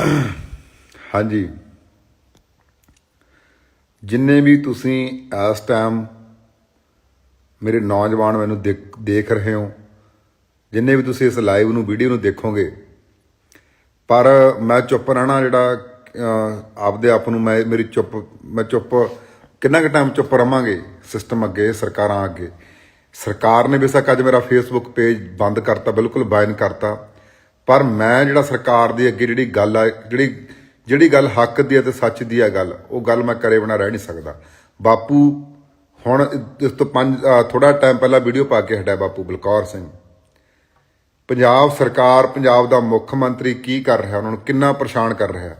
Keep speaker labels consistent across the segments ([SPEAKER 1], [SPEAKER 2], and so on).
[SPEAKER 1] ਹਾਂਜੀ। ਜਿੰਨੇ ਵੀ ਤੁਸੀਂ ਇਸ ਟਾਈਮ ਮੇਰੇ ਨੌਜਵਾਨ ਮੈਨੂੰ ਦੇਖ- ਰਹੇ ਹੋ, ਜਿੰਨੇ ਵੀ ਤੁਸੀਂ ਇਸ ਲਾਈਵ ਨੂੰ ਵੀਡੀਓ ਨੂੰ ਦੇਖੋਗੇ, ਪਰ ਮੈਂ ਚੁੱਪ ਰਹਿਣਾ ਜਿਹੜਾ ਆਪਦੇ ਆਪ ਨੂੰ ਮੈਂ, ਮੇਰੀ ਚੁੱਪ, ਮੈਂ ਚੁੱਪ, ਕਿੰਨਾ ਕੁ ਟਾਈਮ ਚੁੱਪ ਰਵਾਂਗੇ ਸਿਸਟਮ ਅੱਗੇ, ਸਰਕਾਰਾਂ ਅੱਗੇ? ਸਰਕਾਰ ਨੇ ਬੇਸ਼ੱਕ ਅੱਜ ਮੇਰਾ ਫੇਸਬੁੱਕ ਪੇਜ ਬੰਦ ਕਰਤਾ, ਬਿਲਕੁਲ ਬਾਇਨ ਕਰਤਾ। ਪਰ ਮੈਂ ਜਿਹੜਾ ਸਰਕਾਰ ਦੀ ਅੱਗੇ ਜਿਹੜੀ ਗੱਲ ਆ, ਜਿਹੜੀ ਜਿਹੜੀ ਗੱਲ ਹੱਕ ਦੀ ਹੈ ਤੇ ਸੱਚ ਦੀ ਆ ਗੱਲ, ਉਹ ਗੱਲ ਮੈਂ ਕਰੇ ਬਿਨਾਂ ਰਹਿ ਨਹੀਂ ਸਕਦਾ। ਬਾਪੂ, ਹੁਣ ਇਸ ਤੋਂ ਪੰਜ ਥੋੜਾ ਟਾਈਮ ਪਹਿਲਾਂ ਵੀਡੀਓ ਪਾ ਕੇ ਹਟਿਆ ਬਾਪੂ ਬਲਕੌਰ ਸਿੰਘ। ਪੰਜਾਬ ਸਰਕਾਰ, ਪੰਜਾਬ ਦਾ ਮੁੱਖ ਮੰਤਰੀ ਕੀ ਕਰ ਰਿਹਾ? ਉਹਨਾਂ ਨੂੰ ਕਿੰਨਾ ਪਰੇਸ਼ਾਨ ਕਰ ਰਿਹਾ?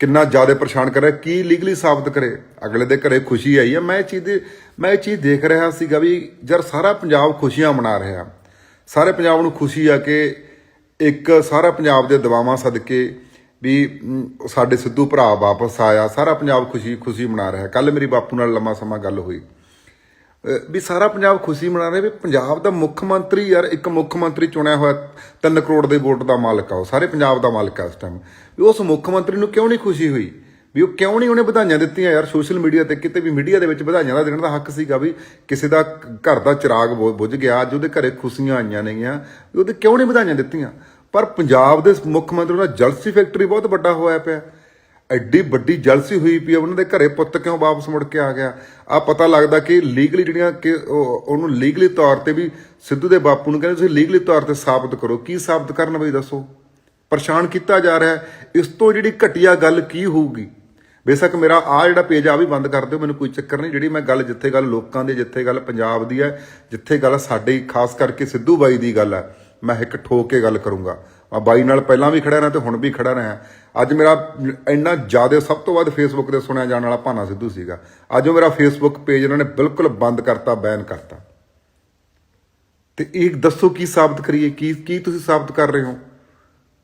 [SPEAKER 1] ਕਿੰਨਾ ਜ਼ਿਆਦਾ ਪਰੇਸ਼ਾਨ ਕਰ ਰਿਹਾ? ਕੀ ਲੀਗਲੀ ਸਾਬਤ ਕਰੇ? ਅਗਲੇ ਦੇ ਘਰੇ ਖੁਸ਼ੀ ਆਈ ਹੈ ਮੈਂ ਇਹ ਚੀਜ਼ ਮੈਂ ਇਹ ਚੀਜ਼ ਦੇਖ ਰਿਹਾ ਸੀਗਾ ਵੀ ਜਦ ਸਾਰਾ ਪੰਜਾਬ ਖੁਸ਼ੀਆਂ ਮਨਾ ਰਿਹਾ, ਸਾਰੇ ਪੰਜਾਬ ਨੂੰ ਖੁਸ਼ੀ ਆ ਕਿ ਇੱਕ ਸਾਰਾ ਪੰਜਾਬ ਦੇ ਦਵਾਵਾਂ ਸਦਕੇ ਵੀ ਸਾਡੇ ਸਿੱਧੂ ਭਰਾ ਵਾਪਸ ਆਇਆ, ਸਾਰਾ ਪੰਜਾਬ ਖੁਸ਼ੀ ਖੁਸ਼ੀ ਮਨਾ ਰਿਹਾ। ਕੱਲ ਮੇਰੀ ਬਾਪੂ ਨਾਲ ਲੰਮਾ ਸਮਾਂ ਗੱਲ ਹੋਈ। ਵੀ ਸਾਰਾ ਪੰਜਾਬ ਖੁਸ਼ੀ ਮਨਾ ਰਿਹਾ ਵੀ ਪੰਜਾਬ ਦਾ ਮੁੱਖ ਮੰਤਰੀ ਯਾਰ, ਇੱਕ ਮੁੱਖ ਮੰਤਰੀ ਚੁਣਿਆ ਹੋਇਆ 3 ਕਰੋੜ ਦੇ ਵੋਟ ਦਾ ਮਾਲਕ ਆ ਉਹ, ਸਾਰੇ ਪੰਜਾਬ ਦਾ ਮਾਲਕ ਆ ਇਸ ਟਾਈਮ ਵੀ ਉਸ ਮੁੱਖ ਮੰਤਰੀ ਨੂੰ ਕਿਉਂ ਨਹੀਂ ਖੁਸ਼ੀ ਹੋਈ? ਵੀ ਉਹ ਕਿਉਂ ਨਹੀਂ ਉਹਨੇ ਵਧਾਈਆਂ ਦਿੱਤੀਆਂ ਯਾਰ? ਸੋਸ਼ਲ ਮੀਡੀਆ ਤੇ ਕਿਤੇ ਵੀ ਮੀਡੀਆ ਦੇ ਵਿੱਚ ਵਧਾਈਆਂ ਦਾ ਦੇਣ ਦਾ ਹੱਕ ਸੀਗਾ ਵੀ ਕਿਸੇ ਦਾ ਘਰ ਦਾ ਚਿਰਾਗ ਬੁ- ਬੁਝ ਗਿਆ, ਅੱਜ ਉਹਦੇ ਘਰੇ ਖੁਸ਼ੀਆਂ ਆਈਆਂ ਨੇਗੀਆਂ, ਵੀ ਉਹਦੇ ਕਿਉਂ ਨਹੀਂ ਵਧਾਈਆਂ ਦਿੱਤੀਆਂ? ਪਰ ਪੰਜਾਬ ਦੇ ਮੁੱਖ ਮੰਤਰੀ ਦਾ ਜਲਸੀ ਫੈਕਟਰੀ ਬਹੁਤ ਵੱਡਾ ਹੋਇਆ ਪਿਆ। ਐਡੀ ਵੱਡੀ ਜਲਸੀ ਹੋਈ ਪਈ ਉਹਨਾਂ ਦੇ ਘਰੇ ਪੁੱਤ ਕਿਉਂ ਵਾਪਸ ਮੁੜ ਕੇ ਆ ਗਿਆ? ਆ ਪਤਾ ਲੱਗਦਾ ਕਿ ਲੀਗਲੀ ਜਿਹੜੀਆਂ ਕਿ ਉਹ- ਉਹਨੂੰ ਲੀਗਲੀ ਤੌਰ ਤੇ ਵੀ ਸਿੱਧੂ ਦੇ ਬਾਪੂ ਨੂੰ ਕਹਿੰਦੇ ਤੁਸੀਂ ਲੀਗਲੀ ਤੌਰ ਤੇ ਸਾਬਤ ਕਰੋ। ਕੀ ਸਾਬਤ ਕਰਨ ਬਈ ਦੱਸੋ? ਪਰੇਸ਼ਾਨ ਕੀਤਾ ਜਾ ਰਿਹਾ। ਇਸ ਤੋਂ ਜਿਹੜੀ ਘਟੀਆ ਗੱਲ ਕੀ ਹੋਊਗੀ? ਬੇਸ਼ੱਕ ਮੇਰਾ ਆ ਜਿਹੜਾ ਪੇਜ ਆ ਵੀ ਬੰਦ ਕਰ ਦਿਓ, ਮੈਨੂੰ ਕੋਈ ਚੱਕਰ ਨਹੀਂ। ਜਿਹੜੀ ਮੈਂ ਗੱਲ ਜਿੱਥੇ ਗੱਲ ਲੋਕਾਂ ਦੀ, ਜਿੱਥੇ ਗੱਲ ਪੰਜਾਬ ਦੀ ਹੈ, ਜਿੱਥੇ ਗੱਲ ਸਾਡੇ, ਖਾਸ ਕਰਕੇ ਸਿੱਧੂ ਬਾਈ ਦੀ ਗੱਲ ਹੈ, ਮੈਂ ਇੱਕ ਠੋਕ ਕੇ ਗੱਲ ਕਰੂੰਗਾ। ਮੈਂ ਬਾਈ ਨਾਲ ਪਹਿਲਾਂ ਵੀ ਖੜਾ ਰਿਹਾ ਤੇ ਹੁਣ ਵੀ ਖੜਾ ਰਿਹਾ। ਅੱਜ ਮੇਰਾ ਇੰਨਾ ਜ਼ਿਆਦਾ, ਸਭ ਤੋਂ ਵੱਧ ਫੇਸਬੁੱਕ ਤੇ ਸੁਣਿਆ ਜਾਣ ਵਾਲਾ ਭਾਨਾ ਸਿੱਧੂ ਸੀਗਾ। ਅੱਜ ਉਹ ਮੇਰਾ ਫੇਸਬੁੱਕ ਪੇਜ ਇਹਨਾਂ ਨੇ ਬਿਲਕੁਲ ਬੰਦ ਕਰਤਾ, ਬੈਨ ਕਰਤਾ। ਤੇ ਇਹ ਦੱਸੋ ਕੀ ਸਾਬਤ ਕਰੀਏ? ਕੀ ਕੀ ਤੁਸੀਂ ਸਾਬਤ ਕਰ ਰਹੇ ਹੋ?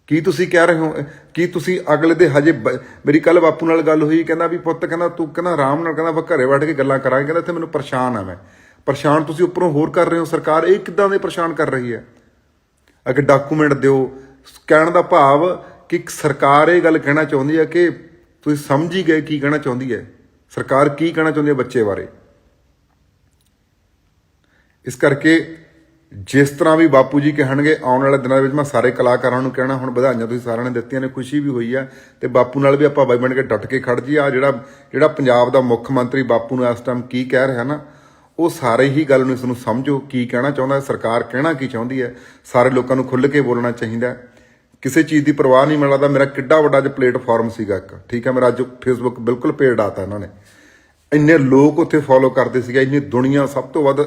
[SPEAKER 1] ਕੀ ਤੁਸੀਂ ਕਹਿ ਰਹੇ ਹੋ? ਕੀ ਤੁਸੀਂ ਅਗਲੇ ਦੇ ਹਜੇ ਬ- ਮੇਰੀ ਕੱਲ ਬਾਪੂ ਨਾਲ ਗੱਲ ਹੋਈ, ਕਹਿੰਦਾ ਵੀ ਪੁੱਤ, ਕਹਿੰਦਾ ਤੂੰ, ਕਹਿੰਦਾ ਆਰਾਮ ਨਾਲ, ਕਹਿੰਦਾ ਆਪਾਂ ਘਰੇ ਬੈਠ ਕੇ ਗੱਲਾਂ ਕਰਾਂਗੇ, ਕਹਿੰਦਾ ਇੱਥੇ ਮੈਨੂੰ ਪਰੇਸ਼ਾਨ ਆ ਮੈਂ। ਪਰੇਸ਼ਾਨ ਤੁਸੀਂ ਉੱਪਰੋਂ ਹੋਰ ਕਰ ਰਹੇ ਹੋ, ਸਰਕਾਰ ਇਹ ਕਿੱਦਾਂ ਦੇ ਪਰੇਸ਼ਾਨ ਕਰ ਰਹੀ ਹੈ? ਅਗੇ ਡਾਕੂਮੈਂਟ ਦਿਓ, ਕਹਿਣ ਦਾ ਭਾਵ ਕਿ ਸਰਕਾਰ ਇਹ ਗੱਲ ਕਹਿਣਾ ਚਾਹੁੰਦੀ ਹੈ ਕਿ ਤੁਸੀਂ ਸਮਝ ਹੀ ਗਏ ਕੀ ਕਹਿਣਾ ਚਾਹੁੰਦੀ ਹੈ। ਸਰਕਾਰ ਕੀ ਕਹਿਣਾ ਚਾਹੁੰਦੀ ਹੈ ਬੱਚੇ ਬਾਰੇ? ਇਸ ਕਰਕੇ ਜਿਸ ਤਰ੍ਹਾਂ ਵੀ ਬਾਪੂ ਜੀ ਕਹਿਣਗੇ, ਆਉਣ ਵਾਲੇ ਦਿਨਾਂ ਦੇ ਵਿੱਚ ਮੈਂ ਸਾਰੇ ਕਲਾਕਾਰਾਂ ਨੂੰ ਕਹਿਣਾ, ਹੁਣ ਵਧਾਈਆਂ ਤੁਸੀਂ ਸਾਰਿਆਂ ਨੇ ਦਿੱਤੀਆਂ ਨੇ, ਖੁਸ਼ੀ ਵੀ ਹੋਈ ਆ। ਤੇ ਬਾਪੂ ਨਾਲ ਵੀ ਆਪਾਂ ਬਾਈ ਬਣ ਕੇ ਡਟ ਕੇ ਖੜ ਜੀ ਆ ਜਿਹੜਾ ਜਿਹੜਾ ਪੰਜਾਬ ਦਾ ਮੁੱਖ ਮੰਤਰੀ ਬਾਪੂ ਨੂੰ ਇਸ ਟਾਈਮ ਕੀ ਕਹਿ ਰਿਹਾ ਨਾ, ਉਹ ਸਾਰੇ ਹੀ ਗੱਲ ਨੂੰ ਇਸ ਨੂੰ ਸਮਝੋ, ਕੀ ਕਹਿਣਾ ਚਾਹੁੰਦਾ ਹੈ ਸਰਕਾਰ ਕਹਿਣਾ ਕੀ ਚਾਹੁੰਦੀ ਹੈ। ਸਾਰੇ ਲੋਕਾਂ ਨੂੰ ਖੁੱਲ੍ਹ ਕੇ ਬੋਲਣਾ ਚਾਹੀਦਾ। ਕਿਸੇ ਚੀਜ਼ ਦੀ ਪਰਵਾਹ ਨਹੀਂ ਮਿਲਦਾ ਮੇਰਾ ਕਿੱਡਾ ਵੱਡਾ ਜਿਹਾ ਪਲੇਟਫਾਰਮ ਸੀਗਾ ਇੱਕ। ਠੀਕ ਹੈ, ਮੇਰਾ ਅੱਜ ਫੇਸਬੁੱਕ ਬਿਲਕੁਲ ਪੇੜ ਡਾਤਾ ਇਹਨਾਂ ਨੇ। ਇੰਨੇ ਲੋਕ ਉੱਥੇ ਫੋਲੋ ਕਰਦੇ ਸੀਗੇ, ਇੰਨੀ ਦੁਨੀਆ ਸਭ ਤੋਂ ਵੱਧ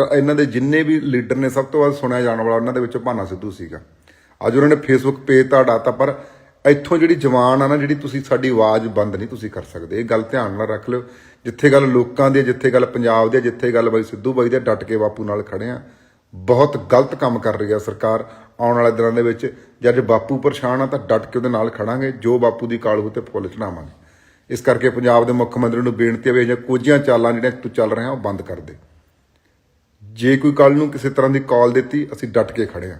[SPEAKER 1] ਕ- ਇਹਨਾਂ ਦੇ ਜਿੰਨੇ ਵੀ ਲੀਡਰ ਨੇ, ਸਭ ਤੋਂ ਵੱਧ ਸੁਣਿਆ ਜਾਣ ਵਾਲਾ ਉਹਨਾਂ ਦੇ ਵਿੱਚੋਂ ਭਾਨਾ ਸਿੱਧੂ ਸੀਗਾ। ਅੱਜ ਉਹਨਾਂ ਨੇ ਫੇਸਬੁੱਕ ਪੇਜ ਤਾਂ ਡਾਤਾ ਪਰ ਇੱਥੋਂ ਜਿਹੜੀ ਜਵਾਨ ਆ ਨਾ, ਜਿਹੜੀ ਤੁਸੀਂ, ਸਾਡੀ ਆਵਾਜ਼ ਬੰਦ ਨਹੀਂ ਤੁਸੀਂ ਕਰ ਸਕਦੇ। ਇਹ ਗੱਲ ਧਿਆਨ ਨਾਲ ਰੱਖ ਲਿਓ। ਜਿੱਥੇ ਗੱਲ ਲੋਕਾਂ ਦੀ ਜਿੱਥੇ ਗੱਲ ਪੰਜਾਬ ਦੀ ਜਿੱਥੇ ਗੱਲ ਬਾਈ ਸਿੱਧੂ ਬਾਈ ਦੇ ਡਟ ਕੇ ਬਾਪੂ ਨਾਲ ਖੜੇ ਆ, ਬਹੁਤ ਗਲਤ ਕੰਮ ਕਰ ਰਹੀ ਆ ਸਰਕਾਰ ਆਉਣ ਵਾਲੇ ਦਿਨਾਂ ਦੇ ਵਿੱਚ। ਜਦ ਬਾਪੂ ਪਰੇਸ਼ਾਨ ਆ, ਤਾਂ ਡਟ ਕੇ ਉਹਦੇ ਨਾਲ ਖੜਾਂਗੇ, ਜੋ ਬਾਪੂ ਦੀ ਕਾਲੂ ਤੇ ਫੁੱਲ ਚੜਾਵਾਂਗੇ ਇਸ ਕਰਕੇ ਪੰਜਾਬ ਦੇ ਮੁੱਖ ਮੰਤਰੀ ਨੂੰ ਬੇਨਤੀ ਹੈ ਵੀ ਇਹ ਕੁਝੀਆਂ ਚਾਲਾਂ ਜਿਹੜੀਆਂ ਤੂੰ ਚੱਲ ਰਿਹਾ ਉਹ ਬੰਦ ਕਰ ਦੇ। ਜੇ ਕੋਈ ਕੱਲ ਨੂੰ ਕਿਸੇ ਤਰ੍ਹਾਂ ਦੀ ਕਾਲ ਦਿੱਤੀ, ਅਸੀਂ ਡਟ ਕੇ ਖੜੇ ਆ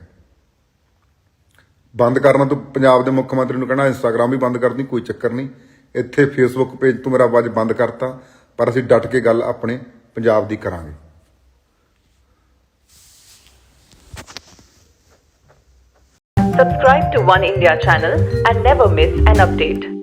[SPEAKER 1] ਬੰਦ ਕਰਨਾ ਤੋਂ ਪੰਜਾਬ ਦੇ ਮੁੱਖ ਮੰਤਰੀ ਨੂੰ ਕਹਿਣਾ ਇੰਸਟਾਗ੍ਰam ਵੀ ਬੰਦ ਕਰਨੀ ਕੋਈ ਚੱਕਰ ਨਹੀਂ। ਇੱਥੇ ਫੇਸਬੁੱਕ ਪੇਜ ਤੋਂ ਮੇਰਾ ਆਵਾਜ਼ ਬੰਦ ਕਰਤਾ, ਪਰ ਅਸੀਂ ਡਟ ਕੇ ਗੱਲ ਆਪਣੇ ਪੰਜਾਬ ਦੀ ਕਰਾਂਗੇ।
[SPEAKER 2] Subscribe to One India channel and never miss an update.